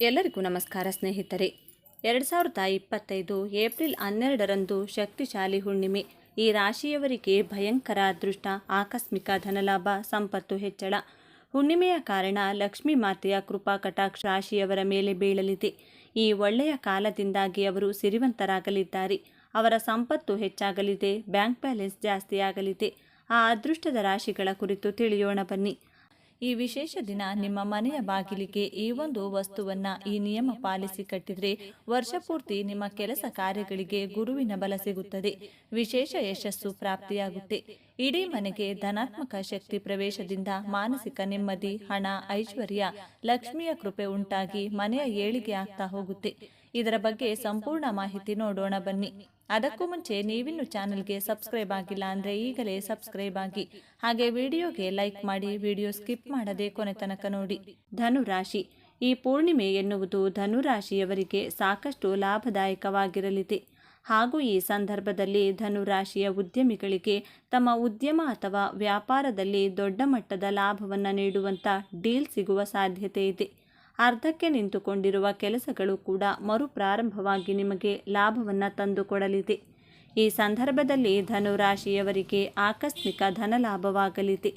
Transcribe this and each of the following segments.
ಎಲ್ಲರಿಗೂ ನಮಸ್ಕಾರ ಸ್ನೇಹಿತರೆ. ಎರಡು ಸಾವಿರದ ಇಪ್ಪತ್ತೈದು ಏಪ್ರಿಲ್ ಹನ್ನೆರಡರಂದು ಶಕ್ತಿಶಾಲಿ ಹುಣ್ಣಿಮೆ. ಈ ರಾಶಿಯವರಿಗೆ ಭಯಂಕರ ಅದೃಷ್ಟ, ಆಕಸ್ಮಿಕ ಧನಲಾಭ, ಸಂಪತ್ತು ಹೆಚ್ಚಳ. ಹುಣ್ಣಿಮೆಯ ಕಾರಣ ಲಕ್ಷ್ಮೀ ಮಾತೆಯ ಕೃಪಾ ಕಟಾಕ್ಷ ರಾಶಿಯವರ ಮೇಲೆ ಬೀಳಲಿದೆ. ಈ ಒಳ್ಳೆಯ ಕಾಲದಿಂದಾಗಿ ಅವರು ಸಿರಿವಂತರಾಗಲಿದ್ದಾರೆ. ಅವರ ಸಂಪತ್ತು ಹೆಚ್ಚಾಗಲಿದೆ, ಬ್ಯಾಂಕ್ ಬ್ಯಾಲೆನ್ಸ್ ಜಾಸ್ತಿಯಾಗಲಿದೆ. ಆ ಅದೃಷ್ಟದ ರಾಶಿಗಳ ಕುರಿತು ತಿಳಿಯೋಣ ಬನ್ನಿ. ಈ ವಿಶೇಷ ದಿನ ನಿಮ್ಮ ಮನೆಯ ಬಾಗಿಲಿಗೆ ಈ ಒಂದು ವಸ್ತುವನ್ನ ಈ ನಿಯಮ ಪಾಲಿಸಿ ಕಟ್ಟಿದ್ರೆ ವರ್ಷಪೂರ್ತಿ ನಿಮ್ಮ ಕೆಲಸ ಕಾರ್ಯಗಳಿಗೆ ಗುರುವಿನ ಬಲ ಸಿಗುತ್ತದೆ. ವಿಶೇಷ ಯಶಸ್ಸು ಪ್ರಾಪ್ತಿಯಾಗುತ್ತೆ. ಇಡೀ ಮನೆಗೆ ಧನಾತ್ಮಕ ಶಕ್ತಿ ಪ್ರವೇಶದಿಂದ ಮಾನಸಿಕ ನೆಮ್ಮದಿ, ಹಣ, ಐಶ್ವರ್ಯ, ಲಕ್ಷ್ಮಿಯ ಕೃಪೆ ಉಂಟಾಗಿ ಮನೆಯ ಏಳಿಗೆ ಆಗ್ತಾ ಹೋಗುತ್ತೆ. ಇದರ ಬಗ್ಗೆ ಸಂಪೂರ್ಣ ಮಾಹಿತಿ ನೋಡೋಣ ಬನ್ನಿ. ಅದಕ್ಕೂ ಮುಂಚೆ ನೀವಿನ್ನು ಚಾನಲ್ಗೆ ಸಬ್ಸ್ಕ್ರೈಬ್ ಆಗಿಲ್ಲ ಅಂದರೆ ಈಗಲೇ ಸಬ್ಸ್ಕ್ರೈಬ್ ಆಗಿ. ಹಾಗೆ ವಿಡಿಯೋಗೆ ಲೈಕ್ ಮಾಡಿ, ವಿಡಿಯೋ ಸ್ಕಿಪ್ ಮಾಡದೆ ಕೊನೆ ತನಕ ನೋಡಿ. ಧನುರಾಶಿ ಈ ಪೂರ್ಣಿಮೆ ಎನ್ನುವುದು ಧನುರಾಶಿಯವರಿಗೆ ಸಾಕಷ್ಟು ಲಾಭದಾಯಕವಾಗಿರಲಿದೆ. ಹಾಗೂ ಈ ಸಂದರ್ಭದಲ್ಲಿ ಧನುರಾಶಿಯ ಉದ್ಯಮಿಗಳಿಗೆ ತಮ್ಮ ಉದ್ಯಮ ಅಥವಾ ವ್ಯಾಪಾರದಲ್ಲಿ ದೊಡ್ಡ ಮಟ್ಟದ ಲಾಭವನ್ನು ನೀಡುವಂಥ ಡೀಲ್ ಸಿಗುವ ಸಾಧ್ಯತೆ ಇದೆ. ಅರ್ಧಕ್ಕೆ ನಿಂತುಕೊಂಡಿರುವ ಕೆಲಸಗಳು ಕೂಡ ಮರುಪ್ರಾರಂಭವಾಗಿ ನಿಮಗೆ ಲಾಭವನ್ನು ತಂದುಕೊಡಲಿದೆ. ಈ ಸಂದರ್ಭದಲ್ಲಿ ಧನುರಾಶಿಯವರಿಗೆ ಆಕಸ್ಮಿಕ ಧನಲಾಭವಾಗಲಿದೆ.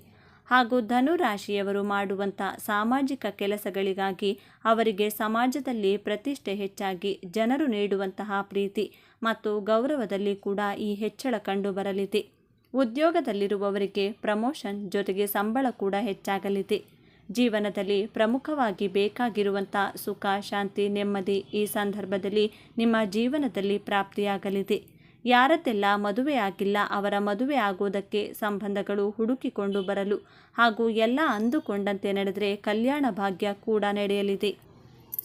ಹಾಗೂ ಧನುರಾಶಿಯವರು ಮಾಡುವಂಥ ಸಾಮಾಜಿಕ ಕೆಲಸಗಳಿಗಾಗಿ ಅವರಿಗೆ ಸಮಾಜದಲ್ಲಿ ಪ್ರತಿಷ್ಠೆ ಹೆಚ್ಚಾಗಿ ಜನರು ನೀಡುವಂತಹ ಪ್ರೀತಿ ಮತ್ತು ಗೌರವದಲ್ಲಿ ಕೂಡ ಈ ಹೆಚ್ಚಳ ಕಂಡುಬರಲಿದೆ. ಉದ್ಯೋಗದಲ್ಲಿರುವವರಿಗೆ ಪ್ರಮೋಷನ್ ಜೊತೆಗೆ ಸಂಬಳ ಕೂಡ ಹೆಚ್ಚಾಗಲಿದೆ. ಜೀವನದಲ್ಲಿ ಪ್ರಮುಖವಾಗಿ ಬೇಕಾಗಿರುವಂಥ ಸುಖ, ಶಾಂತಿ, ನೆಮ್ಮದಿ ಈ ಸಂದರ್ಭದಲ್ಲಿ ನಿಮ್ಮ ಜೀವನದಲ್ಲಿ ಪ್ರಾಪ್ತಿಯಾಗಲಿದೆ. ಯಾರದ್ದೆಲ್ಲ ಮದುವೆ ಆಗಿಲ್ಲ ಅವರ ಮದುವೆ ಆಗೋದಕ್ಕೆ ಸಂಬಂಧಗಳು ಹುಡುಕಿಕೊಂಡು ಬರಲು ಹಾಗೂ ಎಲ್ಲ ಅಂದುಕೊಂಡಂತೆ ನಡೆದರೆ ಕಲ್ಯಾಣ ಭಾಗ್ಯ ಕೂಡ ನಡೆಯಲಿದೆ.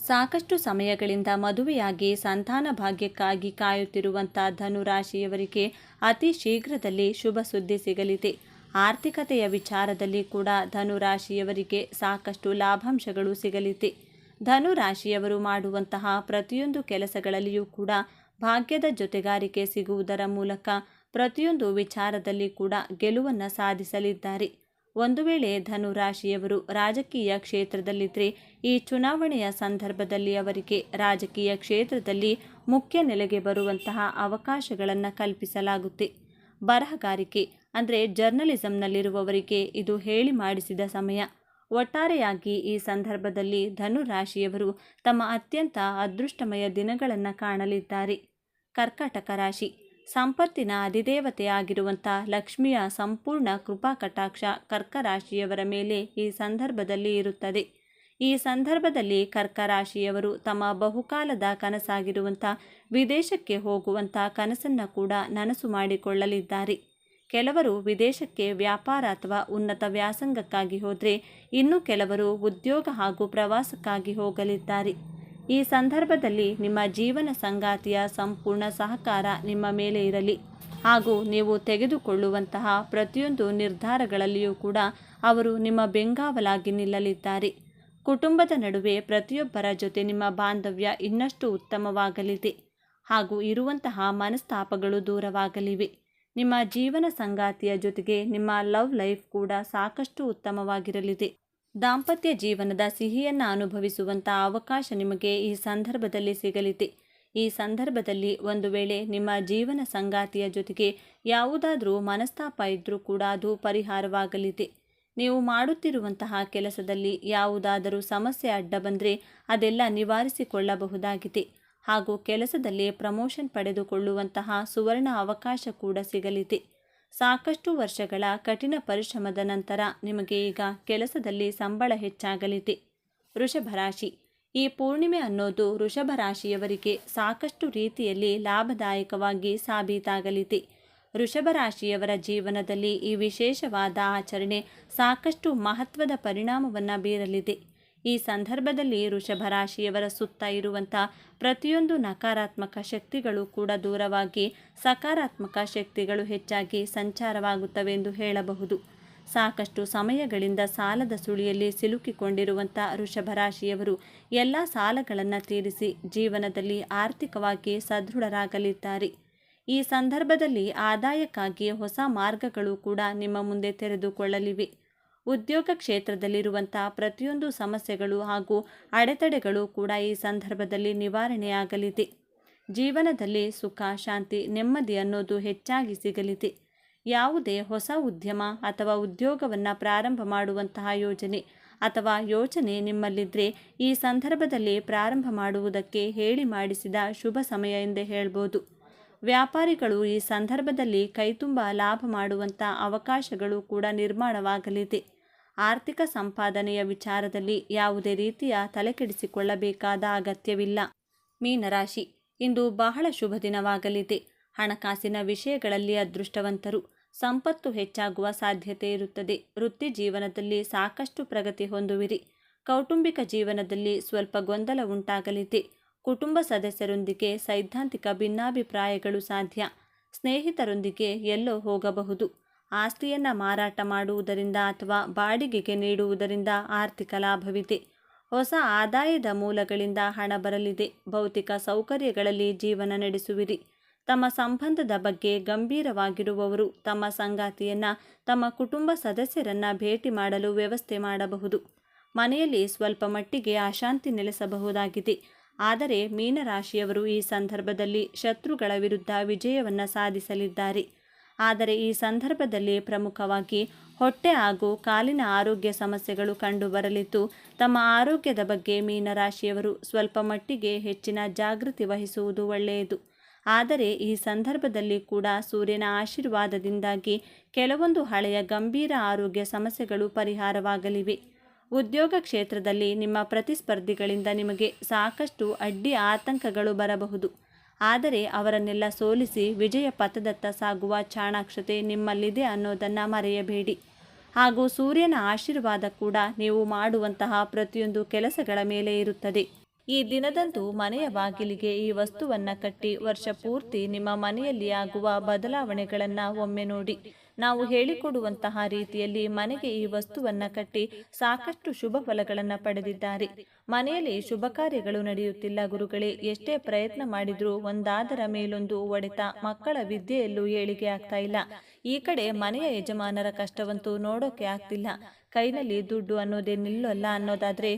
ಸಾಕಷ್ಟು ಸಮಯಗಳಿಂದ ಮದುವೆಯಾಗಿ ಸಂತಾನ ಭಾಗ್ಯಕ್ಕಾಗಿ ಕಾಯುತ್ತಿರುವಂಥ ಧನುರಾಶಿಯವರಿಗೆ ಅತಿ ಶೀಘ್ರದಲ್ಲಿ ಶುಭ ಸುದ್ದಿ ಸಿಗಲಿದೆ. ಆರ್ಥಿಕತೆಯ ವಿಚಾರದಲ್ಲಿ ಕೂಡ ಧನು ರಾಶಿಯವರಿಗೆ ಸಾಕಷ್ಟು ಲಾಭಾಂಶಗಳು ಸಿಗಲಿದೆ. ಧನು ರಾಶಿಯವರು ಮಾಡುವಂತಹ ಪ್ರತಿಯೊಂದು ಕೆಲಸಗಳಲ್ಲಿಯೂ ಕೂಡ ಭಾಗ್ಯದ ಜೊತೆಗಾರಿಕೆ ಸಿಗುವುದರ ಮೂಲಕ ಪ್ರತಿಯೊಂದು ವಿಚಾರದಲ್ಲಿ ಕೂಡ ಗೆಲುವನ್ನು ಸಾಧಿಸಲಿದ್ದಾರೆ. ಒಂದು ವೇಳೆ ಧನು ರಾಶಿಯವರು ರಾಜಕೀಯ ಕ್ಷೇತ್ರದಲ್ಲಿದ್ದರೆ ಈ ಚುನಾವಣೆಯ ಸಂದರ್ಭದಲ್ಲಿ ಅವರಿಗೆ ರಾಜಕೀಯ ಕ್ಷೇತ್ರದಲ್ಲಿ ಮುಖ್ಯ ನೆಲೆಗೆ ಬರುವಂತಹ ಅವಕಾಶಗಳನ್ನು ಕಲ್ಪಿಸಲಾಗುತ್ತೆ. ಬರಹಗಾರಿಕೆ ಅಂದರೆ ಜರ್ನಲಿಸಂನಲ್ಲಿರುವವರಿಗೆ ಇದು ಹೇಳಿ ಮಾಡಿಸಿದ ಸಮಯ. ಒಟ್ಟಾರೆಯಾಗಿ ಈ ಸಂದರ್ಭದಲ್ಲಿ ಧನು ರಾಶಿಯವರು ತಮ್ಮ ಅತ್ಯಂತ ಅದೃಷ್ಟಮಯ ದಿನಗಳನ್ನು ಕಾಣಲಿದ್ದಾರೆ. ಕರ್ಕಾಟಕ ರಾಶಿ. ಸಂಪತ್ತಿನ ಅಧಿದೇವತೆ ಆಗಿರುವಂಥ ಲಕ್ಷ್ಮಿಯ ಸಂಪೂರ್ಣ ಕೃಪಾ ಕಟಾಕ್ಷ ಕರ್ಕ ರಾಶಿಯವರ ಮೇಲೆ ಈ ಸಂದರ್ಭದಲ್ಲಿ ಇರುತ್ತದೆ. ಈ ಸಂದರ್ಭದಲ್ಲಿ ಕರ್ಕ ರಾಶಿಯವರು ತಮ್ಮ ಬಹುಕಾಲದ ಕನಸಾಗಿರುವಂಥ ವಿದೇಶಕ್ಕೆ ಹೋಗುವಂಥ ಕನಸನ್ನು ಕೂಡ ನನಸು ಮಾಡಿಕೊಳ್ಳಲಿದ್ದಾರೆ. ಕೆಲವರು ವಿದೇಶಕ್ಕೆ ವ್ಯಾಪಾರ ಅಥವಾ ಉನ್ನತ ವ್ಯಾಸಂಗಕ್ಕಾಗಿ ಹೋದರೆ ಇನ್ನು ಕೆಲವರು ಉದ್ಯೋಗ ಹಾಗೂ ಪ್ರವಾಸಕ್ಕಾಗಿ ಹೋಗಲಿದ್ದಾರೆ. ಈ ಸಂದರ್ಭದಲ್ಲಿ ನಿಮ್ಮ ಜೀವನ ಸಂಗಾತಿಯ ಸಂಪೂರ್ಣ ಸಹಕಾರ ನಿಮ್ಮ ಮೇಲೆ ಇರಲಿ. ಹಾಗೂ ನೀವು ತೆಗೆದುಕೊಳ್ಳುವಂತಹ ಪ್ರತಿಯೊಂದು ನಿರ್ಧಾರಗಳಲ್ಲಿಯೂ ಕೂಡ ಅವರು ನಿಮ್ಮ ಬೆಂಗಾವಲಾಗಿ ನಿಲ್ಲಲಿದ್ದಾರೆ. ಕುಟುಂಬದ ನಡುವೆ ಪ್ರತಿಯೊಬ್ಬರ ಜೊತೆ ನಿಮ್ಮ ಬಾಂಧವ್ಯ ಇನ್ನಷ್ಟು ಉತ್ತಮವಾಗಲಿದೆ. ಹಾಗೂ ಇರುವಂತಹ ಮನಸ್ತಾಪಗಳು ದೂರವಾಗಲಿವೆ. ನಿಮ್ಮ ಜೀವನ ಸಂಗಾತಿಯ ಜೊತೆಗೆ ನಿಮ್ಮ ಲವ್ ಲೈಫ್ ಕೂಡ ಸಾಕಷ್ಟು ಉತ್ತಮವಾಗಿರಲಿದೆ. ದಾಂಪತ್ಯ ಜೀವನದ ಸಿಹಿಯನ್ನು ಅನುಭವಿಸುವಂಥ ಅವಕಾಶ ನಿಮಗೆ ಈ ಸಂದರ್ಭದಲ್ಲಿ ಸಿಗಲಿದೆ. ಈ ಸಂದರ್ಭದಲ್ಲಿ ಒಂದು ವೇಳೆ ನಿಮ್ಮ ಜೀವನ ಸಂಗಾತಿಯ ಜೊತೆಗೆ ಯಾವುದಾದರೂ ಮನಸ್ತಾಪ ಇದ್ದರೂ ಕೂಡ ಅದು ಪರಿಹಾರವಾಗಲಿದೆ. ನೀವು ಮಾಡುತ್ತಿರುವಂತಹ ಕೆಲಸದಲ್ಲಿ ಯಾವುದಾದರೂ ಸಮಸ್ಯೆ ಅಡ್ಡ ಬಂದರೆ ಅದೆಲ್ಲ ನಿವಾರಿಸಿಕೊಳ್ಳಬಹುದಾಗಿದೆ. ಹಾಗೂ ಕೆಲಸದಲ್ಲಿ ಪ್ರಮೋಷನ್ ಪಡೆದುಕೊಳ್ಳುವಂತಹ ಸುವರ್ಣ ಅವಕಾಶ ಕೂಡ ಸಿಗಲಿದೆ. ಸಾಕಷ್ಟು ವರ್ಷಗಳ ಕಠಿಣ ಪರಿಶ್ರಮದ ನಂತರ ನಿಮಗೆ ಈಗ ಕೆಲಸದಲ್ಲಿ ಸಂಬಳ ಹೆಚ್ಚಾಗಲಿದೆ. ವೃಷಭ ರಾಶಿ. ಈ ಪೂರ್ಣಿಮೆ ಅನ್ನೋದು ವೃಷಭ ರಾಶಿಯವರಿಗೆ ಸಾಕಷ್ಟು ರೀತಿಯಲ್ಲಿ ಲಾಭದಾಯಕವಾಗಿ ಸಾಬೀತಾಗಲಿದೆ. ವೃಷಭ ರಾಶಿಯವರ ಜೀವನದಲ್ಲಿ ಈ ವಿಶೇಷವಾದ ಆಚರಣೆ ಸಾಕಷ್ಟು ಮಹತ್ವದ ಪರಿಣಾಮವನ್ನು ಬೀರಲಿದೆ. ಈ ಸಂದರ್ಭದಲ್ಲಿ ವೃಷಭರಾಶಿಯವರ ಸುತ್ತ ಇರುವಂಥ ಪ್ರತಿಯೊಂದು ನಕಾರಾತ್ಮಕ ಶಕ್ತಿಗಳು ಕೂಡ ದೂರವಾಗಿ ಸಕಾರಾತ್ಮಕ ಶಕ್ತಿಗಳು ಹೆಚ್ಚಾಗಿ ಸಂಚಾರವಾಗುತ್ತವೆ ಎಂದು ಹೇಳಬಹುದು. ಸಾಕಷ್ಟು ಸಮಯಗಳಿಂದ ಸಾಲದ ಸುಳಿಯಲ್ಲಿ ಸಿಲುಕಿಕೊಂಡಿರುವಂಥ ವೃಷಭರಾಶಿಯವರು ಎಲ್ಲ ಸಾಲಗಳನ್ನು ತೀರಿಸಿ ಜೀವನದಲ್ಲಿ ಆರ್ಥಿಕವಾಗಿ ಸದೃಢರಾಗಲಿದ್ದಾರೆ. ಈ ಸಂದರ್ಭದಲ್ಲಿ ಆದಾಯಕ್ಕಾಗಿ ಹೊಸ ಮಾರ್ಗಗಳು ಕೂಡ ನಿಮ್ಮ ಮುಂದೆ ತೆರೆದುಕೊಳ್ಳಲಿವೆ. ಉದ್ಯೋಗ ಕ್ಷೇತ್ರದಲ್ಲಿರುವಂಥ ಪ್ರತಿಯೊಂದು ಸಮಸ್ಯೆಗಳು ಹಾಗೂ ಅಡೆತಡೆಗಳು ಕೂಡ ಈ ಸಂದರ್ಭದಲ್ಲಿ ನಿವಾರಣೆಯಾಗಲಿದೆ. ಜೀವನದಲ್ಲಿ ಸುಖ, ಶಾಂತಿ, ನೆಮ್ಮದಿ ಅನ್ನೋದು ಹೆಚ್ಚಾಗಿ ಸಿಗಲಿದೆ. ಯಾವುದೇ ಹೊಸ ಉದ್ಯಮ ಅಥವಾ ಉದ್ಯೋಗವನ್ನು ಪ್ರಾರಂಭ ಮಾಡುವಂತಹ ಯೋಜನೆ ಅಥವಾ ಯೋಚನೆ ನಿಮ್ಮಲ್ಲಿದ್ದರೆ ಈ ಸಂದರ್ಭದಲ್ಲಿ ಪ್ರಾರಂಭ ಮಾಡುವುದಕ್ಕೆ ಹೇಳಿ ಮಾಡಿಸಿದ ಶುಭ ಸಮಯ ಎಂದೇ ಹೇಳ್ಬೋದು. ವ್ಯಾಪಾರಿಗಳು ಈ ಸಂದರ್ಭದಲ್ಲಿ ಕೈತುಂಬ ಲಾಭ ಮಾಡುವಂಥ ಅವಕಾಶಗಳು ಕೂಡ ನಿರ್ಮಾಣವಾಗಲಿದೆ. ಆರ್ಥಿಕ ಸಂಪಾದನೆಯ ವಿಚಾರದಲ್ಲಿ ಯಾವುದೇ ರೀತಿಯ ತಲೆಕೆಡಿಸಿಕೊಳ್ಳಬೇಕಾದ ಅಗತ್ಯವಿಲ್ಲ. ಮೀನರಾಶಿ, ಇಂದು ಬಹಳ ಶುಭ ದಿನವಾಗಲಿದೆ. ಹಣಕಾಸಿನ ವಿಷಯಗಳಲ್ಲಿ ಅದೃಷ್ಟವಂತರು. ಸಂಪತ್ತು ಹೆಚ್ಚಾಗುವ ಸಾಧ್ಯತೆ ಇರುತ್ತದೆ. ವೃತ್ತಿ ಜೀವನದಲ್ಲಿ ಸಾಕಷ್ಟು ಪ್ರಗತಿ ಹೊಂದುವಿರಿ. ಕೌಟುಂಬಿಕ ಜೀವನದಲ್ಲಿ ಸ್ವಲ್ಪ ಗೊಂದಲ ಉಂಟಾಗಲಿದೆ. ಕುಟುಂಬ ಸದಸ್ಯರೊಂದಿಗೆ ಸೈದ್ಧಾಂತಿಕ ಭಿನ್ನಾಭಿಪ್ರಾಯಗಳು ಸಾಧ್ಯ. ಸ್ನೇಹಿತರೊಂದಿಗೆ ಎಲ್ಲೋ ಹೋಗಬಹುದು. ಆಸ್ತಿಯನ್ನು ಮಾರಾಟ ಮಾಡುವುದರಿಂದ ಅಥವಾ ಬಾಡಿಗೆಗೆ ನೀಡುವುದರಿಂದ ಆರ್ಥಿಕ ಲಾಭವಿದೆ. ಹೊಸ ಆದಾಯದ ಮೂಲಗಳಿಂದ ಹಣ ಬರಲಿದೆ. ಭೌತಿಕ ಸೌಕರ್ಯಗಳಲ್ಲಿ ಜೀವನ ನಡೆಸುವಿರಿ. ತಮ್ಮ ಸಂಬಂಧದ ಬಗ್ಗೆ ಗಂಭೀರವಾಗಿರುವವರು ತಮ್ಮ ಸಂಗಾತಿಯನ್ನು, ತಮ್ಮ ಕುಟುಂಬ ಸದಸ್ಯರನ್ನು ಭೇಟಿ ಮಾಡಲು ವ್ಯವಸ್ಥೆ ಮಾಡಬಹುದು. ಮನೆಯಲ್ಲಿ ಸ್ವಲ್ಪ ಮಟ್ಟಿಗೆ ಅಶಾಂತಿ ನೆಲೆಸಬಹುದಾಗಿದೆ. ಆದರೆ ಮೀನರಾಶಿಯವರು ಈ ಸಂದರ್ಭದಲ್ಲಿ ಶತ್ರುಗಳ ವಿರುದ್ಧ ವಿಜಯವನ್ನು ಸಾಧಿಸಲಿದ್ದಾರೆ. ಆದರೆ ಈ ಸಂದರ್ಭದಲ್ಲಿ ಪ್ರಮುಖವಾಗಿ ಹೊಟ್ಟೆ ಹಾಗೂ ಕಾಲಿನ ಆರೋಗ್ಯ ಸಮಸ್ಯೆಗಳು ಕಂಡುಬರಲಿದ್ದು, ತಮ್ಮ ಆರೋಗ್ಯದ ಬಗ್ಗೆ ಮೀನರಾಶಿಯವರು ಸ್ವಲ್ಪ ಮಟ್ಟಿಗೆ ಹೆಚ್ಚಿನ ಜಾಗೃತಿ ವಹಿಸುವುದು ಒಳ್ಳೆಯದು. ಆದರೆ ಈ ಸಂದರ್ಭದಲ್ಲಿ ಕೂಡ ಸೂರ್ಯನ ಆಶೀರ್ವಾದದಿಂದಾಗಿ ಕೆಲವೊಂದು ಹಳೆಯ ಗಂಭೀರ ಆರೋಗ್ಯ ಸಮಸ್ಯೆಗಳು ಪರಿಹಾರವಾಗಲಿವೆ. ಉದ್ಯೋಗ ಕ್ಷೇತ್ರದಲ್ಲಿ ನಿಮ್ಮ ಪ್ರತಿಸ್ಪರ್ಧಿಗಳಿಂದ ನಿಮಗೆ ಸಾಕಷ್ಟು ಅಡ್ಡಿ ಆತಂಕಗಳು ಬರಬಹುದು. ಆದರೆ ಅವರನ್ನೆಲ್ಲ ಸೋಲಿಸಿ ವಿಜಯ ಪಥದತ್ತ ಸಾಗುವ ಚಾಣಾಕ್ಷತೆ ನಿಮ್ಮಲ್ಲಿದೆ ಅನ್ನೋದನ್ನು ಮರೆಯಬೇಡಿ. ಹಾಗೂ ಸೂರ್ಯನ ಆಶೀರ್ವಾದ ಕೂಡ ನೀವು ಮಾಡುವಂತಹ ಪ್ರತಿಯೊಂದು ಕೆಲಸಗಳ ಮೇಲೆ ಇರುತ್ತದೆ. ಈ ದಿನದಂದು ಮನೆಯ ಬಾಗಿಲಿಗೆ ಈ ವಸ್ತುವನ್ನು ಕಟ್ಟಿ ವರ್ಷ ಪೂರ್ತಿ ನಿಮ್ಮ ಮನೆಯಲ್ಲಿ ಆಗುವ ಬದಲಾವಣೆಗಳನ್ನು ಒಮ್ಮೆ ನೋಡಿ. ನಾವು ಹೇಳಿಕೊಡುವಂತಹ ರೀತಿಯಲ್ಲಿ ಮನೆಗೆ ಈ ವಸ್ತುವನ್ನು ಕಟ್ಟಿ ಸಾಕಷ್ಟು ಶುಭ ಫಲಗಳನ್ನು ಪಡೆದಿದ್ದಾರೆ. ಮನೆಯಲ್ಲಿ ಶುಭ ಕಾರ್ಯಗಳು ನಡೆಯುತ್ತಿಲ್ಲ ಗುರುಗಳೇ, ಎಷ್ಟೇ ಪ್ರಯತ್ನ ಮಾಡಿದ್ರೂ ಒಂದಾದರ ಮೇಲೊಂದು ಒಡೆತ ಮಕ್ಕಳ ವಿದ್ಯೆಯಲ್ಲೂ ಏಳಿಗೆ ಆಗ್ತಾ ಇಲ್ಲ. ಈ ಕಡೆ ಮನೆಯ ಯಜಮಾನರ ಕಷ್ಟವಂತೂ ನೋಡೋಕೆ ಆಗ್ತಿಲ್ಲ. ಕೈನಲ್ಲಿ ದುಡ್ಡು ಅನ್ನೋದೇ ನಿಲ್ಲಲ್ಲ ಅನ್ನೋದಾದ್ರೆ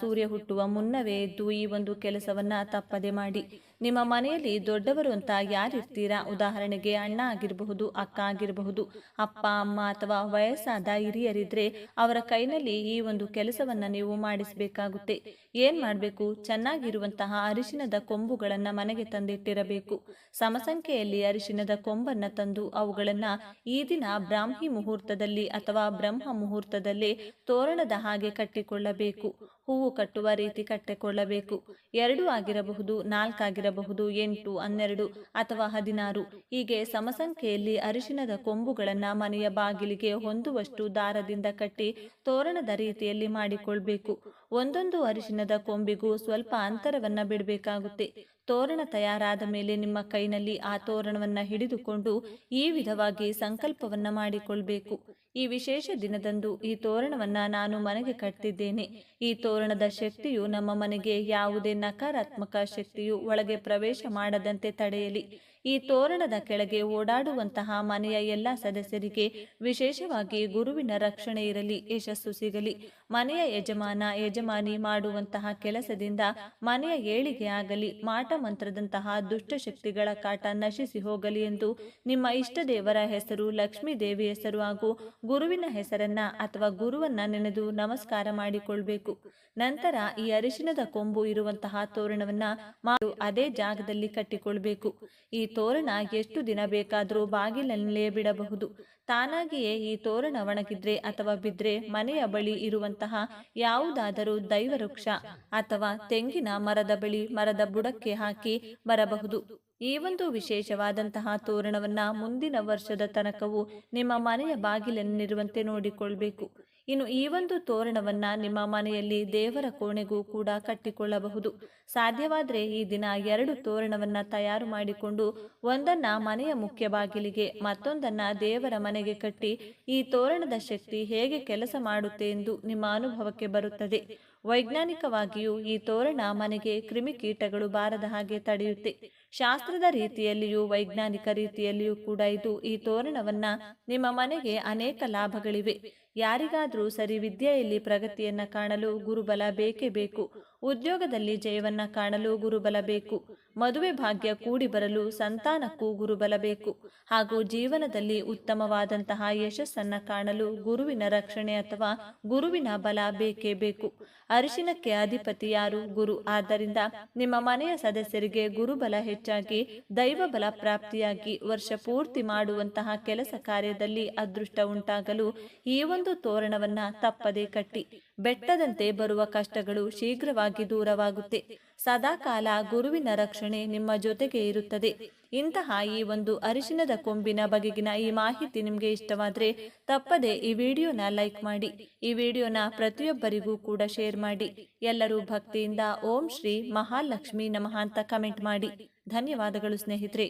ಸೂರ್ಯ ಹುಟ್ಟುವ ಮುನ್ನವೇ ಎದ್ದು ಈ ಒಂದು ಕೆಲಸವನ್ನ ತಪ್ಪದೆ ಮಾಡಿ. ನಿಮ್ಮ ಮನೆಯಲ್ಲಿ ದೊಡ್ಡವರು ಅಂತ ಯಾರಿರ್ತೀರಾ? ಉದಾಹರಣೆಗೆ ಅಣ್ಣ ಆಗಿರಬಹುದು, ಅಕ್ಕ ಆಗಿರಬಹುದು, ಅಪ್ಪ, ಅಮ್ಮ ಅಥವಾ ವಯಸ್ಸಾದ ಹಿರಿಯರಿದ್ರೆ ಅವರ ಕೈನಲ್ಲಿ ಈ ಒಂದು ಕೆಲಸವನ್ನ ನೀವು ಮಾಡಿಸಬೇಕಾಗುತ್ತೆ. ಏನ್ ಮಾಡಬೇಕು? ಚೆನ್ನಾಗಿರುವಂತಹ ಅರಿಶಿನದ ಕೊಂಬುಗಳನ್ನ ಮನೆಗೆ ತಂದಿಟ್ಟಿರಬೇಕು. ಸಮಸಂಖ್ಯೆಯಲ್ಲಿ ಅರಿಶಿನದ ಕೊಂಬನ್ನ ತಂದು ಅವುಗಳನ್ನ ಈ ದಿನ ಬ್ರಾಹ್ಮಿ ಮುಹೂರ್ತದಲ್ಲಿ ಅಥವಾ ಬ್ರಹ್ಮ ಮುಹೂರ್ತದಲ್ಲಿ ತೋರಣದ ಹಾಗೆ ಕಟ್ಟಿಕೊಳ್ಳಬೇಕು. ಹೂವು ಕಟ್ಟುವ ರೀತಿ ಕಟ್ಟಿಕೊಳ್ಳಬೇಕು. ಎರಡು ಆಗಿರಬಹುದು, ನಾಲ್ಕಾಗಿರಬಹುದು ಎಂಟು, ಹನ್ನೆರಡು ಅಥವಾ ಹದಿನಾರು. ಹೀಗೆ ಸಮಸಂಖ್ಯೆಯಲ್ಲಿ ಅರಿಶಿನದ ಕೊಂಬುಗಳನ್ನ ಮನೆಯ ಬಾಗಿಲಿಗೆ ಹೊಂದುವಷ್ಟು ದಾರದಿಂದ ಕಟ್ಟಿ ತೋರಣದ ರೀತಿಯಲ್ಲಿ ಮಾಡಿಕೊಳ್ಬೇಕು. ಒಂದೊಂದು ಅರಿಶಿನದ ಕೊಂಬಿಗೂ ಸ್ವಲ್ಪ ಅಂತರವನ್ನ ಬಿಡಬೇಕಾಗುತ್ತೆ. ತೋರಣ ತಯಾರಾದ ಮೇಲೆ ನಿಮ್ಮ ಕೈನಲ್ಲಿ ಆ ತೋರಣವನ್ನ ಹಿಡಿದುಕೊಂಡು ಈ ವಿಧವಾಗಿ ಸಂಕಲ್ಪವನ್ನ ಮಾಡಿಕೊಳ್ಬೇಕು. ಈ ವಿಶೇಷ ದಿನದಂದು ಈ ತೋರಣವನ್ನ ನಾನು ಮನೆಗೆ ಕಟ್ಟಿದ್ದೇನೆ. ಈ ತೋರಣದ ಶಕ್ತಿಯು ನಮ್ಮ ಮನೆಗೆ ಯಾವುದೇ ನಕಾರಾತ್ಮಕ ಶಕ್ತಿಯು ಒಳಗೆ ಪ್ರವೇಶ ಮಾಡದಂತೆ ತಡೆಯಲಿ. ಈ ತೋರಣದ ಕೆಳಗೆ ಓಡಾಡುವಂತಹ ಮನೆಯ ಎಲ್ಲ ಸದಸ್ಯರಿಗೆ ವಿಶೇಷವಾಗಿ ಗುರುವಿನ ರಕ್ಷಣೆ ಇರಲಿ, ಯಶಸ್ಸು ಸಿಗಲಿ. ಮನೆಯ ಯಜಮಾನ, ಯಜಮಾನಿ ಮಾಡುವಂತಹ ಕೆಲಸದಿಂದ ಮನೆಯ ಏಳಿಗೆ ಆಗಲಿ, ಮಾಟ ಮಂತ್ರದಂತಹ ದುಷ್ಟಶಕ್ತಿಗಳ ಕಾಟ ನಶಿಸಿ ಹೋಗಲಿ ಎಂದು ನಿಮ್ಮ ಇಷ್ಟ ದೇವರ ಹೆಸರು, ಲಕ್ಷ್ಮೀ ದೇವಿ ಹೆಸರು ಹಾಗೂ ಗುರುವಿನ ಹೆಸರನ್ನ ಅಥವಾ ಗುರುವನ್ನ ನೆನೆದು ನಮಸ್ಕಾರ ಮಾಡಿಕೊಳ್ಬೇಕು. ನಂತರ ಈ ಅರಿಶಿನದ ಕೊಂಬು ಇರುವಂತಹ ತೋರಣವನ್ನ ಮಾಡು, ಅದೇ ಜಾಗದಲ್ಲಿ ಕಟ್ಟಿಕೊಳ್ಬೇಕು. ಈ ತೋರಣ ಎಷ್ಟು ದಿನ ಬೇಕಾದರೂ ಬಾಗಿಲಲ್ಲೇ ಬಿಡಬಹುದು. ತಾನಾಗಿಯೇ ಈ ತೋರಣ ಒಣಗಿದ್ರೆ ಅಥವಾ ಬಿದ್ರೆ ಮನೆಯ ಬಳಿ ಇರುವಂತಹ ಯಾವುದಾದರೂ ದೈವವೃಕ್ಷ ಅಥವಾ ತೆಂಗಿನ ಮರದ ಬಳಿ ಮರದ ಬುಡಕ್ಕೆ ಹಾಕಿ ಬರಬಹುದು. ಈ ಒಂದು ವಿಶೇಷವಾದಂತಹ ತೋರಣವನ್ನ ಮುಂದಿನ ವರ್ಷದ ತನಕವೂ ನಿಮ್ಮ ಮನೆಯ ಬಾಗಿಲನ್ನಿರುವಂತೆ ನೋಡಿಕೊಳ್ಬೇಕು. ಇನ್ನು ಈ ಒಂದು ತೋರಣವನ್ನ ನಿಮ್ಮ ಮನೆಯಲ್ಲಿ ದೇವರ ಕೋಣೆಗೂ ಕೂಡ ಕಟ್ಟಿಕೊಳ್ಳಬಹುದು. ಸಾಧ್ಯವಾದರೆ ಈ ದಿನ ಎರಡು ತೋರಣವನ್ನ ತಯಾರು ಮಾಡಿಕೊಂಡು ಒಂದನ್ನ ಮನೆಯ ಮುಖ್ಯ ಬಾಗಿಲಿಗೆ, ಮತ್ತೊಂದನ್ನ ದೇವರ ಮನೆಗೆ ಕಟ್ಟಿ ಈ ತೋರಣದ ಶಕ್ತಿ ಹೇಗೆ ಕೆಲಸ ಮಾಡುತ್ತೆ ಎಂದು ನಿಮ್ಮ ಅನುಭವಕ್ಕೆ ಬರುತ್ತದೆ. ವೈಜ್ಞಾನಿಕವಾಗಿಯೂ ಈ ತೋರಣ ಮನೆಗೆ ಕ್ರಿಮಿಕೀಟಗಳು ಬಾರದ ಹಾಗೆ ತಡೆಯುತ್ತೆ. ಶಾಸ್ತ್ರದ ರೀತಿಯಲ್ಲಿಯೂ ವೈಜ್ಞಾನಿಕ ರೀತಿಯಲ್ಲಿಯೂ ಕೂಡ ಇದು ಈ ತೋರಣವನ್ನ ನಿಮ್ಮ ಮನೆಗೆ ಅನೇಕ ಲಾಭಗಳಿವೆ. ಯಾರಿಗಾದರೂ ಸರಿ ವಿದ್ಯೆಯಲ್ಲಿ ಪ್ರಗತಿಯನ್ನ ಕಾಣಲು ಗುರುಬಲ ಬೇಕೇ ಬೇಕು. ಉದ್ಯೋಗದಲ್ಲಿ ಜಯವನ್ನ ಕಾಣಲು ಗುರುಬಲ ಬೇಕು. ಮದುವೆ ಭಾಗ್ಯ ಕೂಡಿ ಬರಲು ಸಂತಾನಕ್ಕೂ ಗುರುಬಲ ಬೇಕು. ಹಾಗೂ ಜೀವನದಲ್ಲಿ ಉತ್ತಮವಾದಂತಹ ಯಶಸ್ಸನ್ನ ಕಾಣಲು ಗುರುವಿನ ರಕ್ಷಣೆ ಅಥವಾ ಗುರುವಿನ ಬಲ ಬೇಕೇ ಬೇಕು. ಅರಿಶಿನಕ್ಕೆ ಅಧಿಪತಿ ಯಾರು? ಗುರು. ಆದ್ದರಿಂದ ನಿಮ್ಮ ಮನೆಯ ಸದಸ್ಯರಿಗೆ ಗುರುಬಲ ಹೆಚ್ಚಾಗಿ, ದೈವ ಬಲ ಪ್ರಾಪ್ತಿಯಾಗಿ ವರ್ಷ ಪೂರ್ತಿ ಮಾಡುವಂತಹ ಕೆಲಸ ಕಾರ್ಯದಲ್ಲಿ ಅದೃಷ್ಟ ಉಂಟಾಗಲು ಈ ಒಂದು ತೋರಣವನ್ನ ತಪ್ಪದೆ ಕಟ್ಟಿ. ಬೆಟ್ಟದಂತೆ ಬರುವ ಕಷ್ಟಗಳು ಶೀಘ್ರವಾಗಿ ದೂರವಾಗುತ್ತೆ. ಸದಾಕಾಲ ಗುರುವಿನ ರಕ್ಷಣೆ ನಿಮ್ಮ ಜೊತೆಗೆ ಇರುತ್ತದೆ. ಇಂತಹ ಈ ಒಂದು ಅರಿಶಿನದ ಕೊಂಬಿನ ಬಗೆಗಿನ ಈ ಮಾಹಿತಿ ನಿಮಗೆ ಇಷ್ಟವಾದರೆ ತಪ್ಪದೆ ಈ ವಿಡಿಯೋನ ಲೈಕ್ ಮಾಡಿ. ಈ ವಿಡಿಯೋನ ಪ್ರತಿಯೊಬ್ಬರಿಗೂ ಕೂಡ ಶೇರ್ ಮಾಡಿ. ಎಲ್ಲರೂ ಭಕ್ತಿಯಿಂದ ಓಂ ಶ್ರೀ ಮಹಾಲಕ್ಷ್ಮಿ ನಮಃ ಅಂತ ಕಮೆಂಟ್ ಮಾಡಿ. ಧನ್ಯವಾದಗಳು ಸ್ನೇಹಿತರೆ.